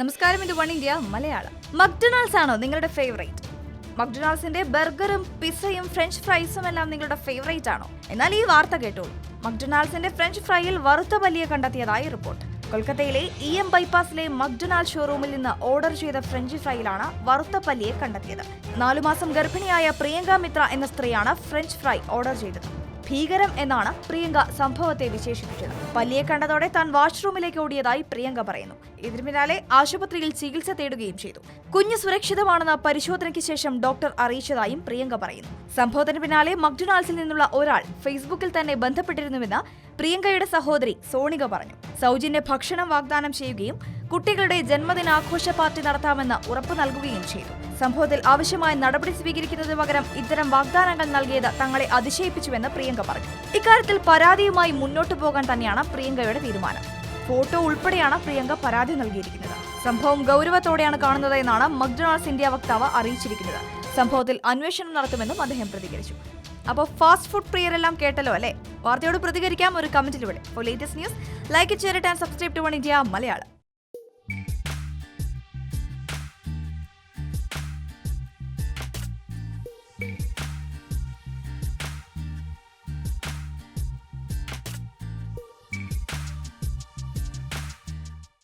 നമസ്കാരം ഇത് one India Malayalam. McDonald's ആണോ നിങ്ങളുടെ ഫേവറേറ്റ് മക്ഡൊണാൾഡ്സിന്റെ ബർഗറും പിസയും ഫ്രഞ്ച് ഫ്രൈസും എല്ലാം നിങ്ങളുടെ ഫേവറേറ്റ് ആണോ? എന്നാൽ ഈ വാർത്ത കേട്ടോളൂ. മക്ഡൊണാൾഡ്സിന്റെ ഫ്രഞ്ച് ഫ്രൈയിൽ വറുത്ത വലിയ കണ്ടെത്തിയതായി റിപ്പോർട്ട്. കൊൽക്കത്തയിലെ ഇ എം ബൈപ്പാസിലെ മക്ഡൊണാൾഡ് ഷോറൂമിൽ നിന്ന് ഓർഡർ ചെയ്ത ഫ്രഞ്ച് ഫ്രൈയിലാണ് വറുത്ത പല്ലിയെ കണ്ടെത്തിയത്. നാലു മാസം ഗർഭിണിയായ പ്രിയങ്ക മിത്ര എന്ന സ്ത്രീയാണ് ഫ്രഞ്ച് ഫ്രൈ ഓർഡർ ചെയ്തത്. ഭീകരം എന്നാണ് പ്രിയങ്ക സംഭവത്തെ വിശേഷിപ്പിച്ചത്. പല്ലിയെ കണ്ടതോടെ താൻ വാഷ്റൂമിലേക്ക് ഓടിയതായി പ്രിയങ്ക പറയുന്നു. ഇതിനു പിന്നാലെ ആശുപത്രിയിൽ ചികിത്സ തേടുകയും ചെയ്തു. കുഞ്ഞ് സുരക്ഷിതമാണെന്ന് പരിശോധനയ്ക്ക് ശേഷം ഡോക്ടർ അറിയിച്ചതായും പ്രിയങ്ക പറയുന്നു. സംഭവത്തിന് പിന്നാലെ മക്ഡൊണാൾഡ്സിൽ നിന്നുള്ള ഒരാൾ ഫേസ്ബുക്കിൽ തന്നെ ബന്ധപ്പെട്ടിരുന്നുവെന്ന് പ്രിയങ്കയുടെ സഹോദരി സോണിക പറഞ്ഞു. സൗജന്യ ഭക്ഷണം വാഗ്ദാനം ചെയ്യുകയും കുട്ടികളുടെ ജന്മദിനാഘോഷ പാർട്ടി നടത്താമെന്ന് ഉറപ്പു നൽകുകയും ചെയ്തു. സംഭവത്തിൽ ആവശ്യമായ നടപടി സ്വീകരിക്കുന്നതിന് പകരം ഇത്തരം വാഗ്ദാനങ്ങൾ നൽകിയത് തങ്ങളെ അതിശയിപ്പിച്ചുവെന്ന് പ്രിയങ്ക പറഞ്ഞു. ഇക്കാര്യത്തിൽ പരാതിയുമായി മുന്നോട്ടു പോകാൻ തന്നെയാണ് പ്രിയങ്കയുടെ തീരുമാനം. ഫോട്ടോ ഉൾപ്പെടെയാണ് പ്രിയങ്ക പരാതി നൽകിയിരിക്കുന്നത്. സംഭവം ഗൗരവത്തോടെയാണ് കാണുന്നത് എന്നാണ് മക്ഡൊണാൾഡ്സ് ഇന്ത്യ വക്താവ് അറിയിച്ചിരിക്കുന്നത്. സംഭവത്തിൽ അന്വേഷണം നടത്തുമെന്നും അദ്ദേഹം പ്രതികരിച്ചു. അപ്പോൾ ഫാസ്റ്റ് ഫുഡ് പ്രിയരെല്ലാം കേട്ടല്ലോ അല്ലേ? വാർത്തയോട് പ്രതികരിക്കാം. ഒരു കമന്റിലൂടെ latest news like share and subscribe to One India Malayalam.